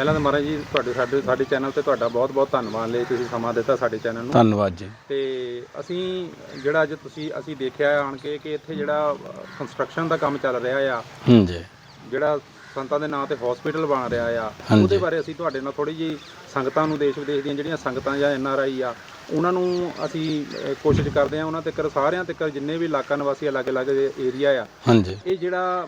ਪਹਿਲਾਂ ਤਾਂ ਮਹਾਰਾਜ ਜੀ ਤੁਹਾਡੇ ਸਾਡੇ ਸਾਡੇ ਚੈਨਲ ਤੇ ਤੁਹਾਡਾ ਬਹੁਤ ਬਹੁਤ ਧੰਨਵਾਦ ਲਈ ਤੁਸੀਂ ਸਮਾਂ ਦਿੱਤਾ ਸਾਡੇ ਚੈਨਲ ਨੂੰ। ਧੰਨਵਾਦ ਜੀ। ਤੇ ਅਸੀਂ ਜਿਹੜਾ ਅੱਜ ਤੁਸੀਂ ਅਸੀਂ ਦੇਖਿਆ ਆਣ ਕੇ ਕਿ ਇੱਥੇ ਜਿਹੜਾ ਕੰਸਟਰਕਸ਼ਨ ਦਾ ਕੰਮ ਚੱਲ ਰਿਹਾ ਆ। ਹਾਂਜੀ ਜਿਹੜਾ ਸੰਤਾਂ ਦੇ ਨਾਂ ਤੇ ਹਸਪੀਟਲ ਬਣ ਰਿਹਾ ਆ। ਉਹਦੇ ਬਾਰੇ ਅਸੀਂ ਤੁਹਾਡੇ ਨਾਲ ਥੋੜੀ ਜੀ ਸੰਗਤਾਂ ਨੂੰ ਦੇਸ਼ ਵਿਦੇਸ਼ ਦੀਆਂ ਜਿਹੜੀਆਂ ਸੰਗਤਾਂ ਜਾਂ ਐਨ ਆਰ ਆਈ ਆ ਉਹਨਾਂ ਨੂੰ ਅਸੀਂ ਕੋਸ਼ਿਸ਼ ਕਰਦੇ ਆ ਉਹਨਾਂ ਤੱਕ ਸਾਰਿਆਂ ਤੱਕ ਜਿੰਨੇ ਵੀ ਇਲਾਕਾ ਨਿਵਾਸੀ ਅਲੱਗ-ਅਲੱਗ ਏਰੀਆ ਆ। ਹਾਂਜੀ। ਇਹ ਜਿਹੜਾ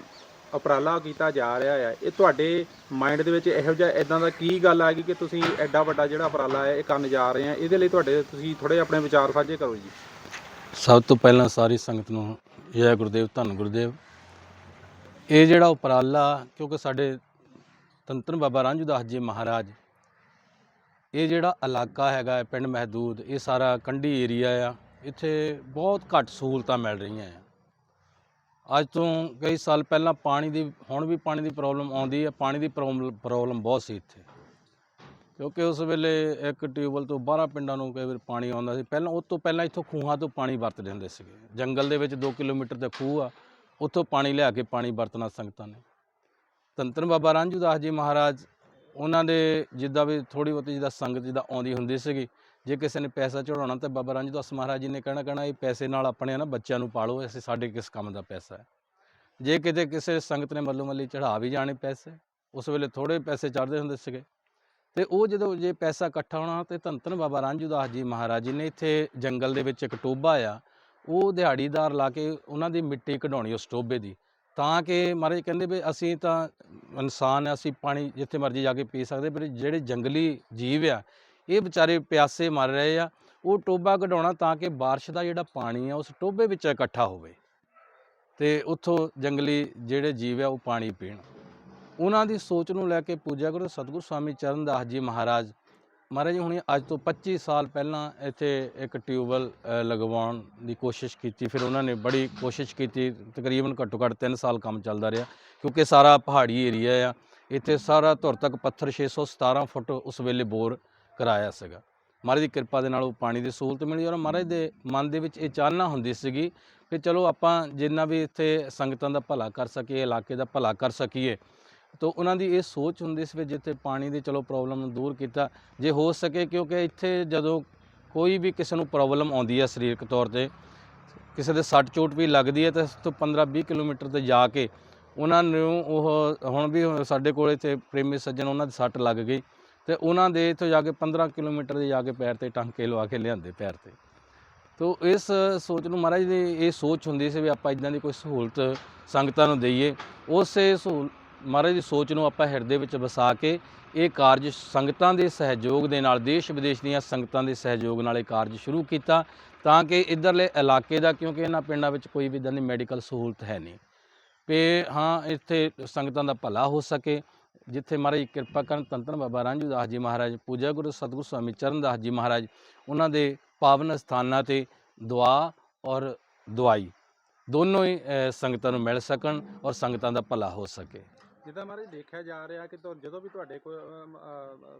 ਉਪਰਾਲਾ ਕੀਤਾ ਜਾ ਰਿਹਾ ਹੈ। ਇਹ ਤੁਹਾਡੇ ਮਾਈਂਡ ਦੇ ਵਿੱਚ ਇਹੋ ਜਿਹਾ ਇਦਾਂ ਦਾ ਕੀ ਗੱਲ ਆ ਗਈ ਕਿ ਤੁਸੀਂ ਐਡਾ ਵੱਡਾ ਜਿਹੜਾ ਉਪਰਾਲਾ ਹੈ, ਇਹ ਕਰਨ ਜਾ ਰਹੇ ਆ? ਇਹਦੇ ਲਈ ਤੁਹਾਡੇ, ਤੁਸੀਂ ਥੋੜੇ ਆਪਣੇ ਵਿਚਾਰ ਸਾਂਝੇ ਕਰੋ ਜੀ। ਸਭ ਤੋਂ ਪਹਿਲਾਂ ਸਾਰੀ ਸੰਗਤ ਨੂੰ ਜੈ ਗੁਰਦੇਵ, ਧੰਨ ਗੁਰਦੇਵ। ਇਹ ਜਿਹੜਾ ਉਪਰਾਲਾ, ਕਿਉਂਕਿ ਸਾਡੇ ਤੰਤਨ ਬਾਬਾ ਰਾਂਝੂਦਾਸ ਜੀ ਮਹਾਰਾਜ, ਇਹ ਜਿਹੜਾ ਇਲਾਕਾ ਹੈਗਾ ਪਿੰਡ ਮਹਦੂਦ, ਇਹ ਸਾਰਾ ਕੰਢੀ ਏਰੀਆ ਆ। ਇੱਥੇ ਬਹੁਤ ਘੱਟ ਸਹੂਲਤਾਂ ਮਿਲ ਰਹੀਆਂ ਆ। ਅੱਜ ਤੋਂ ਕਈ ਸਾਲ ਪਹਿਲਾਂ ਪਾਣੀ ਦੀ, ਹੁਣ ਵੀ ਪਾਣੀ ਦੀ ਪ੍ਰੋਬਲਮ ਆਉਂਦੀ ਹੈ। ਪਾਣੀ ਦੀ ਪ੍ਰੋਬਲਮ ਬਹੁਤ ਸੀ ਇੱਥੇ। ਕਿਉਂਕਿ ਉਸ ਵੇਲੇ ਇੱਕ ਟਿਊਬਵੈਲ ਤੋਂ 12 ਪਿੰਡਾਂ ਨੂੰ ਕਈ ਵਾਰ ਪਾਣੀ ਆਉਂਦਾ ਸੀ। ਪਹਿਲਾਂ, ਉਸ ਤੋਂ ਪਹਿਲਾਂ ਇੱਥੋਂ ਖੂਹਾਂ ਤੋਂ ਪਾਣੀ ਵਰਤਦੇ ਹੁੰਦੇ ਸੀਗੇ। ਜੰਗਲ ਦੇ ਵਿੱਚ 2 ਕਿਲੋਮੀਟਰ ਤੇ ਖੂਹ ਆ, ਉੱਥੋਂ ਪਾਣੀ ਲਿਆ ਕੇ ਪਾਣੀ ਵਰਤਣਾ ਸੰਗਤਾਂ ਨੇ। ਤੰਤਨ ਬਾਬਾ ਰਾਂਝੂ ਦਾਸ ਜੀ ਮਹਾਰਾਜ, ਉਹਨਾਂ ਦੇ ਜਿੱਦਾਂ ਵੀ ਥੋੜੀ ਬਹੁਤੀ ਜਿੱਦਾਂ ਸੰਗਤ ਜਿੱਦਾਂ ਆਉਂਦੀ ਹੁੰਦੀ ਸੀਗੀ ਜੇ ਕਿਸੇ ਨੇ ਪੈਸਾ ਚੜਾਉਣਾ ਤਾਂ ਬਾਬਾ ਰਾਂਝੂਦਾਸ ਮਹਾਰਾਜ ਜੀ ਨੇ ਕਹਿਣਾ ਕਹਿਣਾ ਇਹ ਪੈਸੇ ਨਾਲ ਆਪਣੇ ਨਾ ਬੱਚਿਆਂ ਨੂੰ ਪਾਲੋ, ਅਸੀਂ ਸਾਡੇ ਕਿਸ ਕੰਮ ਦਾ ਪੈਸਾ ਹੈ। ਜੇ ਕਿਤੇ ਕਿਸੇ ਸੰਗਤ ਨੇ ਮੱਲੋ ਮੱਲੀ ਚੜਾ ਵੀ ਜਾਣੇ ਪੈਸੇ, ਉਸ ਵੇਲੇ ਥੋੜੇ ਪੈਸੇ ਚੜਦੇ ਹੁੰਦੇ ਸੀਗੇ। ਤੇ ਉਹ ਜਦੋਂ ਜੇ ਪੈਸਾ ਇਕੱਠਾ ਹੋਣਾ ਤੇ ਧੰਨ ਧੰਨ ਬਾਬਾ ਰਾਂਝੂਦਾਸ ਜੀ ਮਹਾਰਾਜ ਜੀ ਨੇ ਇੱਥੇ ਜੰਗਲ ਦੇ ਵਿੱਚ ਇੱਕ ਟੋਬਾ ਆ, ਉਹ ਦਿਹਾੜੀਦਾਰ ਲਾ ਕੇ ਉਹਨਾਂ ਦੀ ਮਿੱਟੀ ਕਢਾਉਣੀ ਉਸ ਟੋਬੇ ਦੀ। ਤਾਂ ਕਿ ਮਹਾਰਾਜ ਕਹਿੰਦੇ ਵੀ ਅਸੀਂ ਤਾਂ ਇਨਸਾਨ ਆ, ਅਸੀਂ ਪਾਣੀ ਜਿੱਥੇ ਮਰਜ਼ੀ ਜਾ ਕੇ ਪੀ ਸਕਦੇ, ਪਰ ਜਿਹੜੇ ਜੰਗਲੀ ਜੀਵ ਆ ਇਹ ਵਿਚਾਰੇ ਪਿਆਸੇ ਮਰ ਰਹੇ ਆ, ਉਹ ਟੋਬਾ ਕਢਾਉਣਾ ਤਾਂ ਕਿ ਬਾਰਿਸ਼ ਦਾ ਜਿਹੜਾ ਪਾਣੀ ਆ ਉਸ ਟੋਬੇ ਵਿੱਚ ਇਕੱਠਾ ਹੋਵੇ ਤੇ ਉੱਥੋਂ ਜੰਗਲੀ ਜਿਹੜੇ ਜੀਵ ਆ ਉਹ ਪਾਣੀ ਪੀਣ। ਉਹਨਾਂ ਦੀ ਸੋਚ ਨੂੰ ਲੈ ਕੇ ਪੂਜਾ ਕਰੋ ਸਤਿਗੁਰੂ ਸਵਾਮੀ ਚਰਨਦਾਸ ਜੀ ਮਹਾਰਾਜ। ਮਹਾਰਾਜ ਜੀ, ਹੁਣੇ ਅੱਜ ਤੋਂ 25 ਸਾਲ ਪਹਿਲਾਂ ਇੱਥੇ ਇੱਕ ਟਿਊਬਵੈਲ ਲਗਵਾਉਣ ਦੀ ਕੋਸ਼ਿਸ਼ ਕੀਤੀ, ਫਿਰ ਉਹਨਾਂ ਨੇ ਬੜੀ ਕੋਸ਼ਿਸ਼ ਕੀਤੀ, ਤਕਰੀਬਨ ਘੱਟੋ ਘੱਟ 3 ਸਾਲ ਕੰਮ ਚੱਲਦਾ ਰਿਹਾ, ਕਿਉਂਕਿ ਸਾਰਾ ਪਹਾੜੀ ਏਰੀਆ ਆ, ਇੱਥੇ ਸਾਰਾ ਧੁਰ ਤੱਕ ਪੱਥਰ 617 ਫੁੱਟ ਉਸ ਵੇਲੇ ਬੋਰ ਕਰਾਇਆ ਸੀਗਾ। ਮਹਾਰਾਜ ਦੀ ਕਿਰਪਾ ਦੇ ਨਾਲ ਉਹ ਪਾਣੀ ਦੀ ਸਹੂਲਤ ਮਿਲੀ ਔਰ ਮਹਾਰਾਜ ਦੇ ਮਨ ਦੇ ਵਿੱਚ ਇਹ ਚਾਹਨਾ ਹੁੰਦੀ ਸੀਗੀ ਕਿ ਚਲੋ ਆਪਾਂ ਜਿੰਨਾ ਵੀ ਇੱਥੇ ਸੰਗਤਾਂ ਦਾ ਭਲਾ ਕਰ ਸਕੀਏ, ਇਲਾਕੇ ਦਾ ਭਲਾ ਕਰ ਸਕੀਏ। ਤੋ ਉਹਨਾਂ ਦੀ ਇਹ ਸੋਚ ਹੁੰਦੀ ਸੀ ਵੀ ਜਿੱਥੇ ਪਾਣੀ ਦੀ ਚਲੋ ਪ੍ਰੋਬਲਮ ਨੂੰ ਦੂਰ ਕੀਤਾ, ਜੇ ਹੋ ਸਕੇ ਕਿਉਂਕਿ ਇੱਥੇ ਜਦੋਂ ਕੋਈ ਵੀ ਕਿਸੇ ਨੂੰ ਪ੍ਰੋਬਲਮ ਆਉਂਦੀ ਹੈ ਸਰੀਰਕ ਤੌਰ ਤੇ, ਕਿਸੇ ਦੇ ਸੱਟ ਚੋਟ ਵੀ ਲੱਗਦੀ ਹੈ ਤਾਂ ਇਸ ਤੋਂ 15-20 ਕਿਲੋਮੀਟਰ ਤੇ ਜਾ ਕੇ ਉਹਨਾਂ ਨੂੰ ਉਹ ਹੁਣ ਵੀ ਸਾਡੇ ਕੋਲ ਇੱਥੇ ਪ੍ਰੇਮੀ ਸੱਜਣ ਉਹਨਾਂ ਦੀ ਸੱਟ ਲੱਗ ਗਈ। ਤੇ ਉਹਨਾਂ ਦੇ ਇੱਥੋਂ ਜਾ ਕੇ 15 ਕਿਲੋਮੀਟਰ ਦੇ ਜਾ ਕੇ ਪੈਰ ਤੇ ਟਾਂਕੇ ਲਵਾ ਕੇ ਲਿਆਂਦੇ ਪੈਰ ਤੇ। ਤੋ ਇਸ ਸੋਚ ਨੂੰ ਮਹਾਰਾਜ ਦੀ ਇਹ ਸੋਚ ਹੁੰਦੀ ਸੀ ਵੀ ਆਪਾਂ ਇਦਾਂ ਦੀ ਕੋਈ ਸਹੂਲਤ ਸੰਗਤਾਂ ਨੂੰ ਦਈਏ। ਉਸੇ ਸਹੂਲ, ਮਹਾਰਾਜ ਦੀ ਸੋਚ ਨੂੰ ਆਪਾਂ ਹਿਰਦੇ ਵਿੱਚ ਵਸਾ ਕੇ ਇਹ ਕਾਰਜ ਸੰਗਤਾਂ ਦੇ ਸਹਿਯੋਗ ਦੇ ਨਾਲ, ਦੇਸ਼ ਵਿਦੇਸ਼ ਦੀਆਂ ਸੰਗਤਾਂ ਦੇ ਸਹਿਯੋਗ ਨਾਲ ਇਹ ਕਾਰਜ ਸ਼ੁਰੂ ਕੀਤਾ ਤਾਂ ਕਿ ਇਧਰਲੇ ਇਲਾਕੇ ਦਾ, ਕਿਉਂਕਿ ਇਹਨਾਂ ਪਿੰਡਾਂ ਵਿੱਚ ਕੋਈ ਵੀ ਇਦਾਂ ਦੀ ਮੈਡੀਕਲ ਸਹੂਲਤ ਹੈ ਨਹੀਂ। ਤੇ ਹਾਂ, ਇੱਥੇ ਸੰਗਤਾਂ ਦਾ ਭਲਾ ਹੋ ਸਕੇ। ਜਿੱਥੇ ਮਹਾਰਾਜ ਕਿਰਪਾ ਕਰਨ ਤੰਤਨ ਬਾਬਾ ਰਾਂਝੂ ਦਾਸ ਜੀ ਮਹਾਰਾਜ, ਪੂਜਾ ਗੁਰੂ ਸਤਿਗੁਰੂ ਸਵਾਮੀ ਚਰਨ ਦਾਸ ਜੀ ਮਹਾਰਾਜ, ਉਹਨਾਂ ਦੇ ਪਾਵਨ ਸਥਾਨਾਂ ਤੇ ਦੁਆ ਔਰ ਦਵਾਈ ਦੋਨੋਂ ਹੀ ਸੰਗਤਾਂ ਨੂੰ ਮਿਲ ਸਕਣ ਔਰ ਸੰਗਤਾਂ ਦਾ ਭਲਾ ਹੋ ਸਕੇ। ਜਿੱਦਾਂ ਮਹਾਰਾਜ ਦੇਖਿਆ ਜਾ ਰਿਹਾ ਕਿ ਤੁਹਾ- ਜਦੋਂ ਵੀ ਤੁਹਾਡੇ ਕੋਲ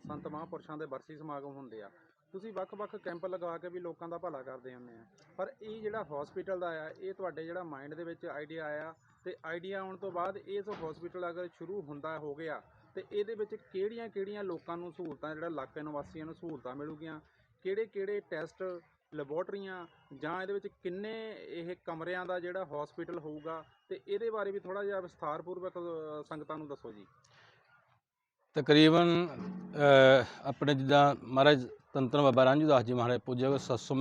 ਸੰਤ ਮਹਾਂਪੁਰਸ਼ਾਂ ਦੇ ਬਰਸੀ ਸਮਾਗਮ ਹੁੰਦੇ ਆ, ਤੁਸੀਂ ਵੱਖ-ਵੱਖ ਕੈਂਪ ਲਗਾ ਕੇ ਵੀ ਲੋਕਾਂ ਦਾ ਭਲਾ ਕਰਦੇ ਹੁੰਦੇ ਆ। ਪਰ ਇਹ ਜਿਹੜਾ ਹਸਪੀਟਲ ਦਾ ਆ, ਇਹ ਤੁਹਾਡੇ ਜਿਹੜਾ ਮਾਈਂਡ ਦੇ ਵਿੱਚ ਆਈਡੀਆ ਆਇਆ ਤੇ ਆਈਡੀਆ ਆਉਣ ਤੋਂ ਬਾਅਦ ਇਸ ਹਸਪੀਟਲ ਅਗਰ ਸ਼ੁਰੂ ਹੁੰਦਾ ਹੋ ਗਿਆ ਤੇ ਇਹਦੇ ਵਿੱਚ ਕਿਹੜੀਆਂ-ਕਿਹੜੀਆਂ ਲੋਕਾਂ ਨੂੰ ਸਹੂਲਤਾਂ ਜਿਹੜਾ ਇਲਾਕੇ ਨਿਵਾਸੀਆਂ ਨੂੰ ਸਹੂਲਤਾਂ ਮਿਲੂਗੀਆਂ? ਕਿਹੜੇ-ਕਿਹੜੇ ਟੈਸਟ ਲੈਬੋਰਟਰੀਆਂ ਜਾਂ ਇਹਦੇ ਵਿੱਚ ਕਿੰਨੇ ਇਹ ਕਮਰਿਆਂ ਦਾ ਜਿਹੜਾ ਹਸਪੀਟਲ ਹੋਊਗਾ? ਤੇ ਇਹਦੇ ਬਾਰੇ ਵੀ ਥੋੜਾ ਜਿਹਾ ਵਿਸਥਾਰਪੂਰਵਕ ਅ, ਸੰਗਤਾਂ ਨੂੰ ਦੱਸੋ ਜੀ। ਤਕਰੀਬਨ ਆਪਣੇ ਜਿੱਦਾਂ ਮਹਾਰਾਜ ਤੰਤਰ ਬਾਬਾ ਰਾਂਝੂ ਦਾਸ ਜੀ ਮਹਾਰਾਜ ਪੂਜਾ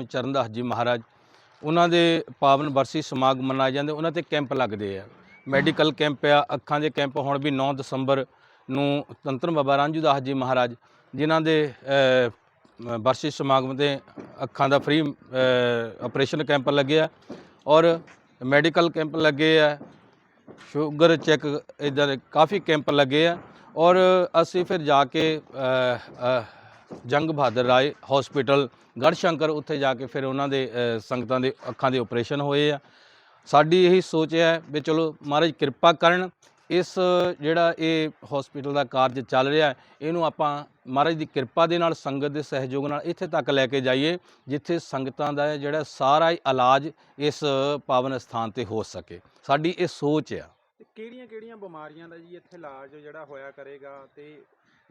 ਚਰਨ ਦਾਸ ਜੀ ਮਹਾਰਾਜ ਉਹਨਾਂ ਦੇ ਪਾਵਨ ਬਰਸੀ ਸਮਾਗਮ ਮਨਾਏ ਜਾਂਦੇ ਉਹਨਾਂ ਤੇ ਕੈਂਪ ਲੱਗਦੇ ਆ। ਮੈਡੀਕਲ ਕੈਂਪ ਆ ਅੱਖਾਂ ਦੇ ਕੈਂਪ ਹੁਣ ਵੀ 9 ਦਸੰਬਰ ਨੂੰ ਤੰਤਨ ਬਾਬਾ ਰਾਂਝੂਦਾਸ ਜੀ ਮਹਾਰਾਜ ਜਿਨ੍ਹਾਂ ਦੇ ਅ, ਬਰਸੀ ਸਮਾਗਮ ਤੇ ਅੱਖਾਂ ਦਾ ਫ੍ਰੀ ਆਪਰੇਸ਼ਨ ਕੈਂਪ ਲੱਗਿਆ ਔਰ ਮੈਡੀਕਲ ਕੈਂਪ ਲੱਗੇ ਆ ਸ਼ੂਗਰ ਚੈੱਕ ਇਦਾਂ ਦੇ ਕਾਫੀ ਕੈਂਪ ਲੱਗੇ ਆ ਔਰ ਅਸੀਂ ਫਿਰ ਜਾ ਕੇ ਜੰਗ ਬਹਾਦਰ ਰਾਏ ਹਸਪੀਟਲ ਗੜਸ਼ੰਕਰ ਉੱਥੇ ਜਾ ਕੇ ਫਿਰ ਉਹਨਾਂ ਦੇ ਸੰਗਤਾਂ ਦੇ ਅੱਖਾਂ ਦੇ ਆਪਰੇਸ਼ਨ ਹੋਏ ਆ। ਸਾਡੀ ਇਹੀ ਸੋਚ ਹੈ ਵੀ ਚਲੋ ਮਹਾਰਾਜ ਕਿਰਪਾ ਕਰਨ, ਇਸ ਜਿਹੜਾ ਇਹ ਹਸਪੀਟਲ ਦਾ ਕਾਰਜ ਚੱਲ ਰਿਹਾ ਇਹਨੂੰ ਆਪਾਂ ਮਹਾਰਾਜ ਦੀ ਕਿਰਪਾ ਦੇ ਨਾਲ, ਸੰਗਤ ਦੇ ਸਹਿਯੋਗ ਨਾਲ ਇੱਥੇ ਤੱਕ ਲੈ ਕੇ ਜਾਈਏ, ਜਿੱਥੇ ਸੰਗਤਾਂ ਦਾ ਜਿਹੜਾ ਸਾਰਾ ਹੀ ਇਲਾਜ ਇਸ ਪਾਵਨ ਸਥਾਨ ਤੇ ਹੋ ਸਕੇ। ਸਾਡੀ ਇਹ ਸੋਚ ਆ। ਕਿਹੜੀਆਂ-ਕਿਹੜੀਆਂ ਬਿਮਾਰੀਆਂ ਦਾ ਜੀ ਇੱਥੇ ਇਲਾਜ ਜਿਹੜਾ ਹੋਇਆ ਕਰੇਗਾ ਤੇ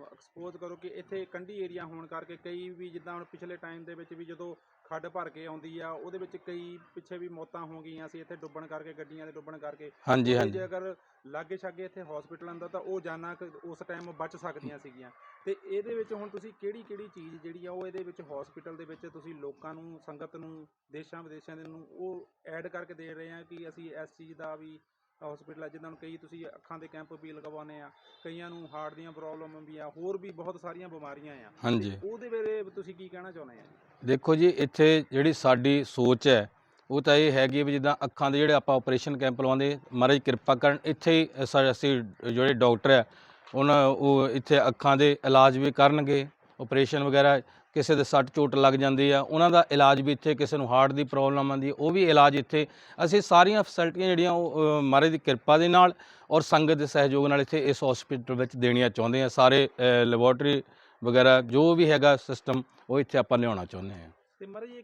ਐਕਸਪੋਜ਼ ਕਰੋ ਕਿ ਇੱਥੇ ਕੰਢੀ ਏਰੀਆ ਹੋਣ ਕਰਕੇ ਕਈ ਵੀ ਜਿੱਦਾਂ ਹੁਣ ਪਿਛਲੇ ਟਾਈਮ ਦੇ ਵਿੱਚ ਵੀ ਜਦੋਂ ਖੱਡ ਭਰ ਕੇ ਆਉਂਦੀ ਆ ਉਹਦੇ ਵਿੱਚ ਕਈ ਪਿੱਛੇ ਵੀ ਮੌਤਾਂ ਹੋ ਗਈਆਂ ਸੀ ਇੱਥੇ ਡੁੱਬਣ ਕਰਕੇ ਗੱਡੀਆਂ ਦੇ ਡੁੱਬਣ ਕਰਕੇ। ਹਾਂਜੀ ਹਾਂਜੀ। ਜੇ ਅਗਰ ਲਾਗੇ ਛਾਗੇ ਇੱਥੇ ਹਸਪੀਟਲ ਆਂਦਾ ਤਾਂ ਉਹ ਜਾਨਾਂ ਕੁ ਉਸ ਟਾਈਮ ਬਚ ਸਕਦੀਆਂ ਸੀਗੀਆਂ। ਤੇ ਇਹਦੇ ਵਿੱਚ ਹੁਣ ਤੁਸੀਂ ਕਿਹੜੀ ਕਿਹੜੀ ਚੀਜ਼ ਜਿਹੜੀ ਆ ਉਹ ਇਹਦੇ ਵਿੱਚ ਹਸਪੀਟਲ ਦੇ ਵਿੱਚ ਤੁਸੀਂ ਲੋਕਾਂ ਨੂੰ ਸੰਗਤ ਨੂੰ ਦੇਸ਼ਾਂ ਵਿਦੇਸ਼ਾਂ ਦੇ ਨੂੰ ਉਹ ਐਡ ਕਰਕੇ ਦੇ ਰਹੇ ਆ ਕਿ ਅਸੀਂ ਇਸ ਚੀਜ਼ ਦਾ ਵੀ ਹਸਪੀਟਲ ਆ ਜਿੱਦਾਂ ਹੁਣ ਕਈ ਤੁਸੀਂ ਅੱਖਾਂ ਦੇ ਕੈਂਪ ਵੀ ਲਗਵਾਉਂਦੇ ਆ ਕਈਆਂ ਨੂੰ ਹਾਰਟ ਦੀਆਂ ਪ੍ਰੋਬਲਮ ਵੀ ਆ ਹੋਰ ਵੀ ਬਹੁਤ ਸਾਰੀਆਂ ਬਿਮਾਰੀਆਂ ਆ। ਹਾਂਜੀ। ਉਹਦੇ ਵੇਲੇ ਤੁਸੀਂ ਕੀ ਕਹਿਣਾ ਚਾਹੁੰਦੇ ਆ? ਦੇਖੋ ਜੀ ਇੱਥੇ ਜਿਹੜੀ ਸਾਡੀ ਸੋਚ ਹੈ ਉਹ ਤਾਂ ਇਹ ਹੈਗੀ ਵੀ ਜਿੱਦਾਂ ਅੱਖਾਂ ਦੇ ਜਿਹੜੇ ਆਪਾਂ ਆਪਰੇਸ਼ਨ ਕੈਂਪ ਲਵਾਉਂਦੇ ਮਹਾਰਾਜ ਕਿਰਪਾ ਕਰਨ ਇੱਥੇ ਹੀ ਅਸੀਂ ਜਿਹੜੇ ਡਾਕਟਰ ਹੈ ਉਹਨਾਂ ਉਹ ਇੱਥੇ ਅੱਖਾਂ ਦੇ ਇਲਾਜ ਵੀ ਕਰਨਗੇ ਆਪਰੇਸ਼ਨ ਵਗੈਰਾ ਕਿਸੇ ਦੇ ਸੱਟ ਚੋਟ ਲੱਗ ਜਾਂਦੀ ਆ, ਉਹਨਾਂ ਦਾ ਇਲਾਜ ਵੀ ਇੱਥੇ ਕਿਸੇ ਨੂੰ ਹਾਰਟ ਦੀ ਪ੍ਰੋਬਲਮ ਆਉਂਦੀ ਉਹ ਵੀ ਇਲਾਜ ਇੱਥੇ। ਅਸੀਂ ਸਾਰੀਆਂ ਫੈਸਿਲਿਟੀਆਂ ਜਿਹੜੀਆਂ ਉਹ ਮਹਾਰਾਜ ਦੀ ਕਿਰਪਾ ਦੇ ਨਾਲ ਔਰ ਸੰਗਤ ਦੇ ਸਹਿਯੋਗ ਨਾਲ ਇੱਥੇ ਇਸ ਹਸਪੀਟਲ ਵਿੱਚ ਦੇਣੀਆਂ ਚਾਹੁੰਦੇ ਆ। ਸਾਰੇ ਲੈਬੋਰਟਰੀ ਵਗੈਰਾ ਜੋ ਵੀ ਹੈਗਾ ਸਿਸਟਮ ਉਹ ਇੱਥੇ ਆਪਾਂ ਲਿਆਉਣਾ ਚਾਹੁੰਦੇ ਹਾਂ ਤੇ ਮਹਾਰਾਜ ਇਹ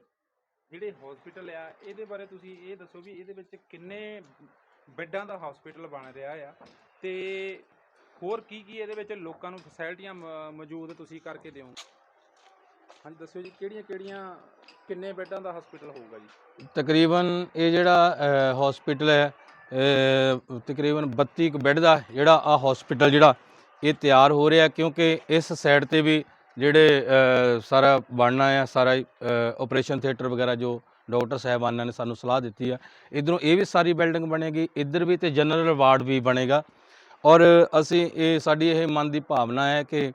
ਜਿਹੜੇ ਹਸਪੀਟਲ ਆ, ਇਹਦੇ ਬਾਰੇ ਤੁਸੀਂ ਇਹ ਦੱਸੋ ਵੀ ਇਹਦੇ ਵਿੱਚ ਕਿੰਨੇ ਬੈੱਡਾਂ ਦਾ ਹਸਪੀਟਲ ਬਣ ਰਿਹਾ ਆ ਤੇ ਹੋਰ ਕੀ ਕੀ ਇਹਦੇ ਵਿੱਚ ਲੋਕਾਂ ਨੂੰ ਫੈਸਿਲਿਟੀਆਂ ਮੌਜੂਦ ਤੁਸੀਂ ਕਰਕੇ ਦਿਓ ਹਾਂਜੀ ਦੱਸਿਓ ਜੀ ਕਿਹੜੀਆਂ ਕਿਹੜੀਆਂ ਕਿੰਨੇ ਬੈੱਡਾਂ ਦਾ ਹਸਪੀਟਲ ਹੋਊਗਾ ਜੀ? ਤਕਰੀਬਨ ਇਹ ਜਿਹੜਾ ਹਸਪੀਟਲ ਹੈ ਅ, ਤਕਰੀਬਨ 32 ਕੁ ਬੈੱਡ ਦਾ ਜਿਹੜਾ ਆ ਹਸਪੀਟਲ ਜਿਹੜਾ ਇਹ ਤਿਆਰ ਹੋ ਰਿਹਾ ਕਿਉਂਕਿ ਇਸ ਸਾਈਡ ਤੇ ਵੀ ਜਿਹੜੇ ਅ, ਸਾਰਾ ਬਣਨਾ ਆ ਸਾਰਾ ਆਪਰੇਸ਼ਨ ਥੀਏਟਰ ਵਗੈਰਾ ਜੋ ਡਾਕਟਰ ਸਾਹਿਬਾਨਾਂ ਨੇ ਸਾਨੂੰ ਸਲਾਹ ਦਿੱਤੀ ਆ ਇਧਰੋਂ ਇਹ ਵੀ ਸਾਰੀ ਬਿਲਡਿੰਗ ਬਣੇਗੀ ਇੱਧਰ ਵੀ ਤੇ ਜਨਰਲ ਵਾਰਡ ਵੀ ਬਣੇਗਾ। ਔਰ ਅਸੀਂ ਇਹ ਸਾਡੀ ਇਹ ਮਨ ਦੀ ਭਾਵਨਾ ਹੈ ਕਿ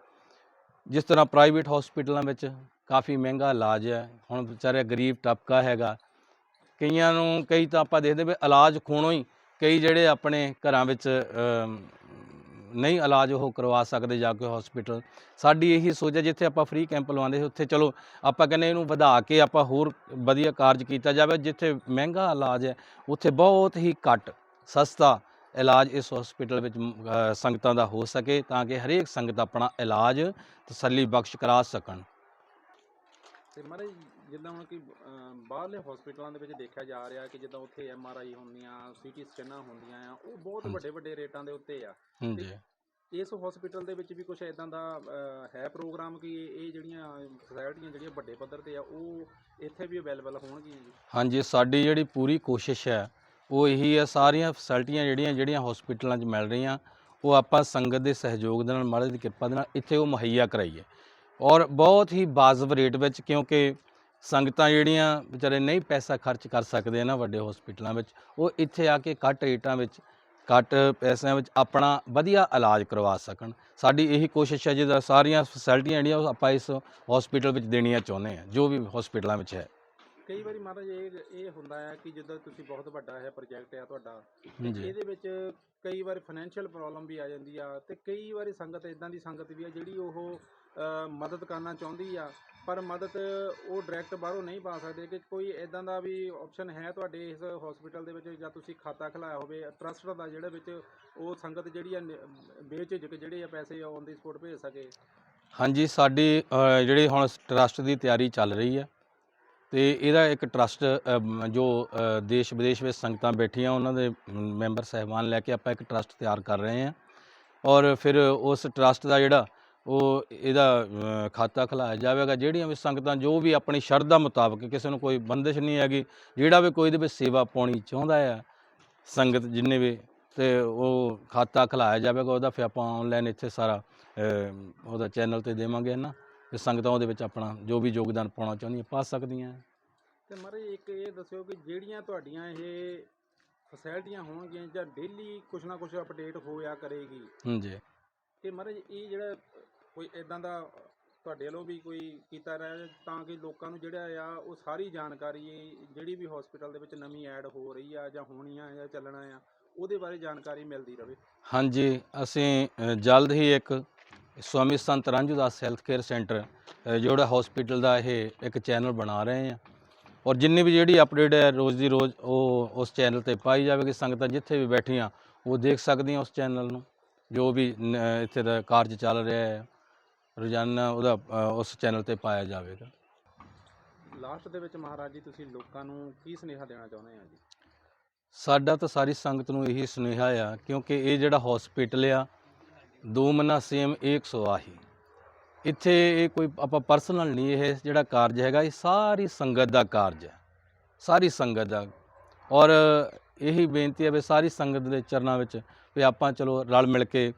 ਜਿਸ ਤਰ੍ਹਾਂ ਪ੍ਰਾਈਵੇਟ ਹਸਪੀਟਲਾਂ ਵਿੱਚ ਕਾਫੀ ਮਹਿੰਗਾ ਇਲਾਜ ਹੈ। ਹੁਣ ਵਿਚਾਰੇ ਗਰੀਬ ਤਬਕਾ ਹੈਗਾ। ਕਈਆਂ ਨੂੰ, ਕਈ ਤਾਂ ਆਪਾਂ ਦੇਖਦੇ ਵੀ ਇਲਾਜ ਖੋਣੋਂ ਹੀ ਕਈ ਜਿਹੜੇ ਆਪਣੇ ਘਰਾਂ ਵਿੱਚ ਨਹੀਂ ਇਲਾਜ ਉਹ ਕਰਵਾ ਸਕਦੇ ਜਾ ਕੇ ਹਸਪੀਟਲ ਸਾਡੀ ਇਹੀ ਸੋਚ ਹੈ ਜਿੱਥੇ ਆਪਾਂ ਫ੍ਰੀ ਕੈਂਪ ਲਵਾਉਂਦੇ ਸੀ, ਉੱਥੇ ਚਲੋ ਆਪਾਂ ਕਹਿੰਦੇ ਇਹਨੂੰ ਵਧਾ ਕੇ ਆਪਾਂ ਹੋਰ ਵਧੀਆ ਕਾਰਜ ਕੀਤਾ ਜਾਵੇ, ਜਿੱਥੇ ਮਹਿੰਗਾ ਇਲਾਜ ਹੈ, ਉੱਥੇ ਬਹੁਤ ਹੀ ਘੱਟ ਸਸਤਾ ਇਲਾਜ ਇਸ ਹਸਪੀਟਲ ਵਿੱਚ ਸੰਗਤਾਂ ਦਾ ਹੋ ਸਕੇ ਤਾਂ ਕਿ ਹਰੇਕ ਸੰਗਤ ਆਪਣਾ ਇਲਾਜ ਤਸੱਲੀ ਬਖਸ਼ ਕਰਾ ਸਕਣ। ਤੇ ਮਹਾਰਾਜ ਜਿੱਦਾਂ ਹੁਣ ਕਿ ਅਮ, ਬਾਹਰਲੇ ਹਸਪੀਟਲਾਂ ਦੇ ਵਿੱਚ ਦੇਖਿਆ ਜਾ ਰਿਹਾ ਕਿ ਜਿੱਦਾਂ ਉੱਥੇ ਐਮ ਆਰ ਆਈ ਹੁੰਦੀਆਂ ਸੀਟੀ ਸਕੈਨਾਂ ਹੁੰਦੀਆਂ ਆ ਉਹ ਬਹੁਤ। ਵੱਡੇ ਵੱਡੇ ਰੇਟਾਂ ਦੇ ਉੱਤੇ ਆ। ਹਾਂਜੀ। ਇਸ ਹਸਪੀਟਲ ਦੇ ਵਿੱਚ ਵੀ ਕੁਝ ਇਦਾਂ ਦਾ ਅਹ, ਹੈ ਪ੍ਰੋਗਰਾਮ ਕਿ ਇਹ ਜਿਹੜੀਆਂ ਫੈਸਿਲਿਟੀਆਂ ਜਿਹੜੀਆਂ ਵੱਡੇ ਪੱਧਰ ਤੇ ਆ ਉਹ ਇੱਥੇ ਵੀ ਅਵੇਲੇਬਲ ਹੋਣਗੀਆਂ ਜੀ? ਹਾਂਜੀ ਸਾਡੀ ਜਿਹੜੀ ਪੂਰੀ ਕੋਸ਼ਿਸ਼ ਹੈ ਉਹ ਇਹੀ ਹੈ ਸਾਰੀਆਂ ਫੈਸਿਲਿਟੀਆਂ ਜਿਹੜੀਆਂ ਜਿਹੜੀਆਂ ਹਸਪੀਟਲਾਂ 'ਚ ਮਿਲ ਰਹੀਆਂ ਉਹ ਆਪਾਂ ਸੰਗਤ ਦੇ ਸਹਿਯੋਗ ਦੇ ਨਾਲ ਮਹਾਰਾਜ ਦੀ ਕਿਰਪਾ ਦੇ ਨਾਲ ਇੱਥੇ ਉਹ ਮੁਹੱਈਆ ਕਰਾਈਏ। ਔਰ ਬਹੁਤ ਹੀ ਵਾਜਬ ਰੇਟ ਵਿੱਚ, ਕਿਉਂਕਿ ਸੰਗਤਾਂ ਜਿਹੜੀਆਂ ਵਿਚਾਰੇ ਨਹੀਂ ਪੈਸਾ ਖਰਚ ਕਰ ਸਕਦੇ ਇਹਨਾਂ ਵੱਡੇ ਹਸਪੀਟਲਾਂ ਵਿੱਚ, ਉਹ ਇੱਥੇ ਆ ਕੇ ਘੱਟ ਰੇਟਾਂ ਵਿੱਚ, ਘੱਟ ਪੈਸਿਆਂ ਵਿੱਚ ਆਪਣਾ ਵਧੀਆ ਇਲਾਜ ਕਰਵਾ ਸਕਣ। ਸਾਡੀ ਇਹੀ ਕੋਸ਼ਿਸ਼ ਹੈ, ਜਿਹਦਾ ਸਾਰੀਆਂ ਫੈਸਿਲਿਟੀਆਂ ਜਿਹੜੀਆਂ ਉਹ ਆਪਾਂ ਇਸ ਹਸਪੀਟਲ ਵਿੱਚ ਦੇਣੀਆਂ ਚਾਹੁੰਦੇ ਹਾਂ, ਜੋ ਵੀ ਹਸਪੀਟਲਾਂ ਵਿੱਚ ਹੈ। ਕਈ ਵਾਰੀ ਮਹਾਰਾਜ ਇਹ ਇਹ ਹੁੰਦਾ ਹੈ ਕਿ ਜਿੱਦਾਂ ਤੁਸੀਂ ਬਹੁਤ ਵੱਡਾ ਹੈ ਪ੍ਰੋਜੈਕਟ ਆ ਤੁਹਾਡਾ ਇਹਦੇ ਵਿੱਚ ਕਈ ਵਾਰੀ ਫਾਈਨੈਂਸ਼ੀਅਲ ਪ੍ਰੋਬਲਮ ਵੀ ਆ ਜਾਂਦੀ ਆ ਤੇ ਕਈ ਵਾਰੀ ਸੰਗਤ ਇਦਾਂ ਦੀ ਸੰਗਤ ਵੀ ਆ ਜਿਹੜੀ ਉਹ ਮਦਦ ਕਰਨਾ ਚਾਹੁੰਦੀ ਆ ਪਰ ਮਦਦ ਉਹ ਡਾਇਰੈਕਟ ਬਾਹਰੋਂ ਨਹੀਂ ਪਾ ਸਕਦੇ ਕਿ ਕੋਈ ਇਦਾਂ ਦਾ ਵੀ ਆਪਸ਼ਨ ਹੈ ਤੁਹਾਡੇ ਇਸ ਹਸਪੀਟਲ ਦੇ ਵਿੱਚ ਜਾਂ ਤੁਸੀਂ ਖਾਤਾ ਖੁਲਾਇਆ ਹੋਵੇ ਟਰਸਟ ਦਾ ਜਿਹੜੇ ਵਿੱਚ ਉਹ ਸੰਗਤ ਜਿਹੜੀ ਆ ਨ- ਬੇਝਿਜਕ ਜਿਹੜੇ ਆ ਪੈਸੇ ਔਨ ਦੀ ਸਪੋਰਟ ਭੇਜ ਸਕੇ। ਹਾਂਜੀ ਸਾਡੀ ਅ, ਜਿਹੜੀ ਹੁਣ ਟਰਸਟ ਦੀ ਤਿਆਰੀ ਚੱਲ ਰਹੀ ਹੈ ਤੇ ਇਹਦਾ ਇੱਕ ਟਰਸਟ ਜੋ ਦੇਸ਼ ਵਿਦੇਸ਼ ਵਿੱਚ ਸੰਗਤਾਂ ਬੈਠੀਆਂ, ਉਹਨਾਂ ਦੇ ਮੈਂਬਰ ਸਹਿਬਾਨ ਲੈ ਕੇ ਆਪਾਂ ਇੱਕ ਟਰਸਟ ਤਿਆਰ ਕਰ ਰਹੇ ਹਾਂ। ਔਰ ਫਿਰ ਉਸ ਟਰਸਟ ਦਾ ਜਿਹੜਾ, ਉਹ ਇਹਦਾ ਖਾਤਾ ਖੁਲਾਇਆ ਜਾਵੇਗਾ, ਜਿਹੜੀਆਂ ਵੀ ਸੰਗਤਾਂ, ਜੋ ਵੀ ਆਪਣੀ ਸ਼ਰਧਾ ਮੁਤਾਬਕ, ਕਿਸੇ ਨੂੰ ਕੋਈ ਬੰਦਿਸ਼ ਨਹੀਂ ਹੈਗੀ, ਜਿਹੜਾ ਵੀ ਕੋਈ ਦੇ ਵਿੱਚ ਸੇਵਾ ਪਾਉਣੀ ਚਾਹੁੰਦਾ ਆ, ਸੰਗਤ ਜਿੰਨੇ ਵੀ, ਤੇ ਉਹ ਖਾਤਾ ਖੁਲਾਇਆ ਜਾਵੇਗਾ, ਉਹਦਾ ਫਿਰ ਆਪਾਂ ਆਨਲਾਈਨ ਇੱਥੇ ਸਾਰਾ ਉਹਦਾ ਚੈਨਲ ਤੇ ਦੇਵਾਂਗੇ ਨਾ? ਤੇ ਸੰਗਤਾਂ ਉਹਦੇ ਵਿੱਚ ਆਪਣਾ ਜੋ ਵੀ ਯੋਗਦਾਨ ਪਾਉਣਾ ਚਾਹੁੰਦੀਆਂ ਪਾ ਸਕਦੀਆਂ। ਤੇ ਮਹਾਰਾਜ ਇੱਕ ਇਹ ਦੱਸਿਓ ਕਿ ਜਿਹੜੀਆਂ ਤੁਹਾਡੀਆਂ ਇਹ ਫੈਸਿਲਿਟੀਆਂ ਹੋਣਗੀਆਂ ਜਾਂ ਡੇਲੀ ਕੁਛ ਨਾ ਕੁਛ ਅਪਡੇਟ ਹੋਇਆ ਕਰੇਗੀ। ਹਾਂਜੀ ਕਿ ਮਹਾਰਾਜ ਇਹ ਜਿਹੜਾ ਕੋਈ ਇਦਾਂ ਦਾ ਤੁਹਾਡੇ ਵੱਲੋਂ ਵੀ ਕੋਈ ਕੀਤਾ ਰਿਹਾ ਤਾਂ ਕਿ ਲੋਕਾਂ ਨੂੰ ਜਿਹੜਾ ਆ ਉਹ ਸਾਰੀ ਜਾਣਕਾਰੀ ਜਿਹੜੀ ਵੀ ਹਸਪੀਟਲ ਦੇ ਵਿੱਚ ਨਵੀਂ ਐਡ ਹੋ ਰਹੀ ਆ ਜਾਂ ਹੋਣੀ ਆ ਜਾਂ ਚੱਲਣਾ ਆ ਉਹਦੇ ਬਾਰੇ ਜਾਣਕਾਰੀ ਮਿਲਦੀ ਰਹੇ। ਹਾਂਜੀ ਅਸੀਂ ਜਲਦ ਹੀ ਇੱਕ Swami Sant Ranjhudas health care centre ਜਿਹੜਾ ਹਸਪੀਟਲ ਦਾ ਇਹ ਇੱਕ ਚੈਨਲ ਬਣਾ ਰਹੇ ਹਾਂ ਔਰ ਜਿੰਨੀ ਵੀ ਜਿਹੜੀ ਅਪਡੇਟ ਹੈ ਰੋਜ਼ ਦੀ ਰੋਜ਼ ਉਹ ਉਸ ਚੈਨਲ ਤੇ ਪਾਈ ਜਾਵੇਗੀ। ਸੰਗਤਾਂ ਜਿੱਥੇ ਵੀ ਬੈਠੀਆਂ ਉਹ ਦੇਖ ਸਕਦੀਆਂ ਉਸ ਚੈਨਲ ਨੂੰ ਜੋ ਵੀ ਇੱਥੇ ਦਾ ਕਾਰਜ ਚੱਲ ਰਿਹਾ ਹੈ। ਰੋਜ਼ਾਨਾ ਉਹਦਾ ਉਸ ਚੈਨਲ ਤੇ ਪਾਇਆ ਜਾਵੇਗਾ। ਲਾਸਟ ਦੇ ਵਿੱਚ ਮਹਾਰਾਜ ਜੀ ਤੁਸੀਂ ਲੋਕਾਂ ਨੂੰ ਕੀ ਸੁਨੇਹਾ ਦੇਣਾ ਚਾਹੁੰਦੇ ਆ ਜੀ? ਸਾਡਾ ਤਾਂ ਸਾਰੀ ਸੰਗਤ ਨੂੰ ਇਹੀ ਸੁਨੇਹਾ ਆ ਕਿਉਂਕਿ ਇਹ ਜਿਹੜਾ ਹਸਪੀਟਲ ਆ ਦੋ ਮਨਾ ਸੇਮ 100 ਆਹੀ। ਇੱਥੇ ਇਹ ਕੋਈ ਆਪਾਂ ਪਰਸਨਲ ਨਹੀਂ, ਇਹ ਜਿਹੜਾ ਕਾਰਜ ਹੈਗਾ, ਇਹ ਸਾਰੀ ਸੰਗਤ ਦਾ ਕਾਰਜ ਹੈ। ਸਾਰੀ ਸੰਗਤ ਦਾ। ਔਰ ਇਹੀ ਬੇਨਤੀ ਹੈ ਵੀ ਸਾਰੀ ਸੰਗਤ ਦੇ ਚਰਨਾਂ ਵਿੱਚ ਵੀ ਆਪਾਂ ਚਲੋ ਰਲ ਮਿਲ ਕੇ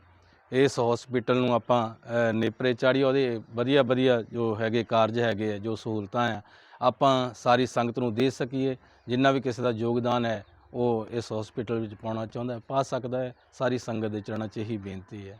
ਇਸ ਹਸਪੀਟਲ ਨੂੰ ਆਪਾਂ ਨੇਪਰੇ ਚਾੜੀ ਉਹਦੇ ਵਧੀਆ ਵਧੀਆ ਜੋ ਹੈਗੇ ਕਾਰਜ ਹੈਗੇ ਆ, ਜੋ ਸਹੂਲਤਾਂ ਆ, ਆਪਾਂ ਸਾਰੀ ਸੰਗਤ ਨੂੰ ਦੇ ਸਕੀਏ। ਜਿੰਨਾ ਵੀ ਕਿਸੇ ਦਾ ਯੋਗਦਾਨ ਹੈ, ਉਹ ਇਸ ਹਸਪੀਟਲ ਵਿੱਚ ਪਾਉਣਾ ਚਾਹੁੰਦਾ ਪਾ ਸਕਦਾ ਹੈ। ਸਾਰੀ ਸੰਗਤ ਦੇ ਚਰਨਾਂ 'ਚ ਇਹੀ ਬੇਨਤੀ ਹੈ।